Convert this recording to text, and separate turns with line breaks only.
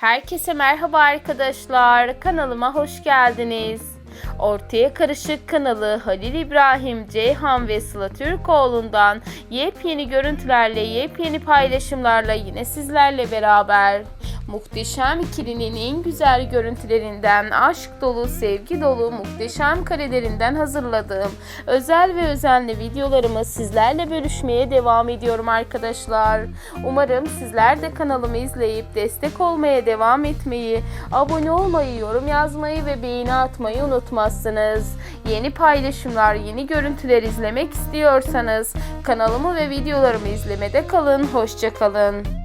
Herkese merhaba arkadaşlar. Kanalıma hoş geldiniz. Ortaya Karışık kanalı Halil İbrahim, Ceyhan ve Sıla Türkoğlu'ndan yepyeni görüntülerle, yepyeni paylaşımlarla yine sizlerle beraber. Muhteşem ikilinin en güzel görüntülerinden, aşk dolu, sevgi dolu, muhteşem karelerinden hazırladığım özel ve özenli videolarımı sizlerle bölüşmeye devam ediyorum arkadaşlar. Umarım sizler de kanalımı izleyip destek olmaya devam etmeyi, abone olmayı, yorum yazmayı ve beğeni atmayı unutmazsınız. Yeni paylaşımlar, yeni görüntüler izlemek istiyorsanız kanalımı ve videolarımı izlemede kalın. Hoşçakalın.